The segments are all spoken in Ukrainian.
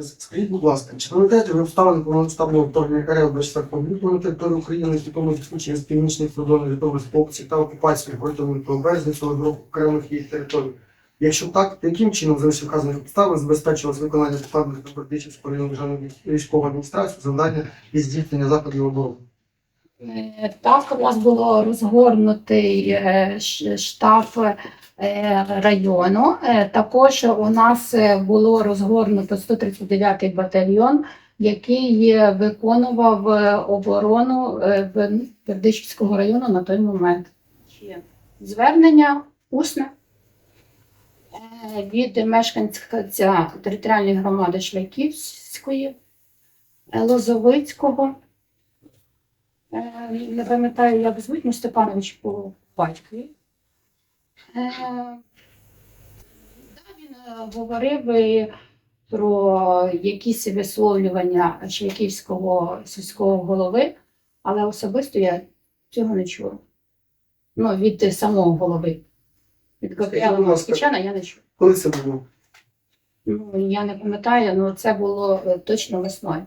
Скажіть, будь ласка, чи пам'ятаєте ви обставини повномасштабного вторгнення КРФ 24 лютого на територію України, які тому відключення з північних кордонів літових опцій та окупації протягом березня цього року окремих її територій? Якщо так, то яким чином за вказаних обставин забезпечилось виконання покладених на Бердичівську районну державну військову адміністрацію завдання і здійснення заходів оборони? Е, Так, у нас було розгорнутий е, штаб району. Е, Також у нас е, було розгорнуто 139-й батальйон, який е, виконував е, оборону е, Бердичівського району на той момент. Звернення усне е, від мешканця територіальної громади Швайківської, е, Лозовицького. Е, Не пам'ятаю, як звуть ну, Степанович по батькові. Е, да, Він е, говорив і про якісь висловлювання Швейківського сільського голови, але особисто я цього не чула. Ну, від самого голови. Від Габріела. Москвичана я не чула. Коли це було? Ну, я не пам'ятаю, але це було е, точно весною.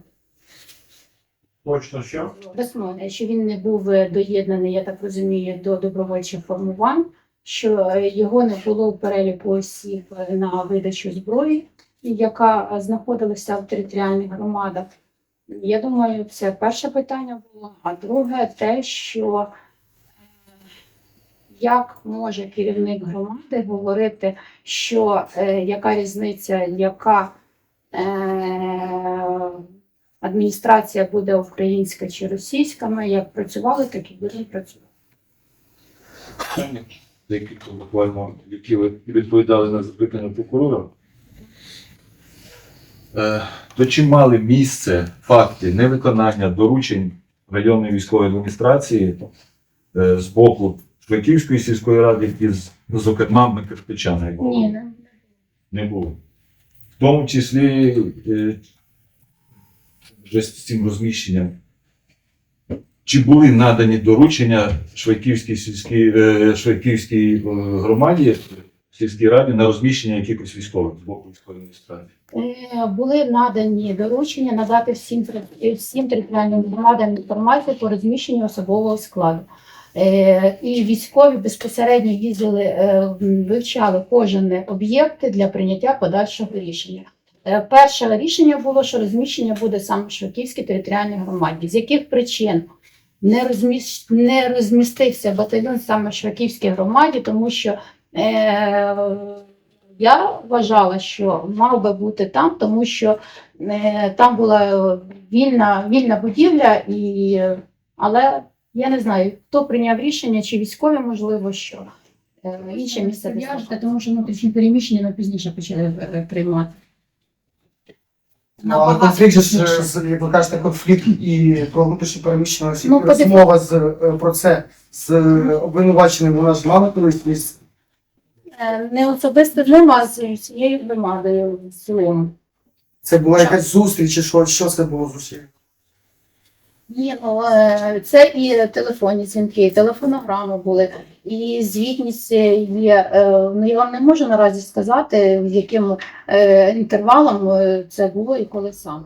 Точно що? Весною, що він не був доєднаний, я так розумію, до добровольчих формувань, що його не було в переліку осіб е, на видачу зброї, яка знаходилася в територіальних громадах. Я думаю, це перше питання було. А друге, те, що е, як може керівник громади говорити, що е, яка різниця, яка е, адміністрація буде українська чи російська, ми як працювали, так і будемо працювати. Декілька буквально, які ви відповідали на запитання прокурора. Е, То чи мали місце факти невиконання доручень районної військової адміністрації е, з боку Швейківської сільської ради із, зокрема, Микртичана? Ні, не. не було. В тому числі е, вже з цим розміщенням. Чи були надані доручення Швейківській сільській е, Швейківській е, громаді, сільській раді на розміщення якихось військових з боку військової адміністрації? Е, Були надані доручення надати всім, всім територіальним громадам інформацію по розміщенню особового складу. І військові безпосередньо їздили, вивчали кожен об'єкт для прийняття подальшого рішення. Перше рішення було, що розміщення буде саме в Швидківській територіальній громаді. З яких причин не, розміщ... не розмістився батальйон саме в Швидківській громаді, тому що е... я вважала, що мав би бути там, тому що е... там була вільна, вільна будівля, і... але я не знаю, хто прийняв рішення, чи військові, можливо, що е... інше місце. тому що внутрішні переміщення ми пізніше почали е, приймати. Ну, але конфлікт же ж, з- як ви кажете, конфлікт і про внутрішнє переміщення осіб, Ну, подив- розмова з, е, про це з е, обвинуваченим, вона ж мала колись місце. Е, Не особисто з ним, а з цією громадою в цілому. Це була якась зустріч, чи що, що це було з Ні, ну е, це і телефонні дзвінки, і телефонограми були, і звітність є. Е, Ну я вам не можу наразі сказати, з яким е, інтервалом це було і коли саме.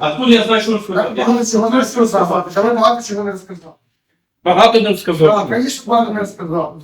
Откуда я знаю, що? Багато чого не розказав. Давай багато чого не розказав. Багато не Так, сказав. звісно, багато не розказав.